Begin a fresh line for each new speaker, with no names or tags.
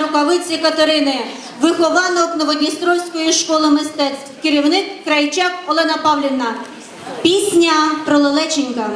рукавиці Катерини, вихованок Новодністровської школи мистецтв, керівник Крайчак Олена Павлівна. Пісня про лелеченька.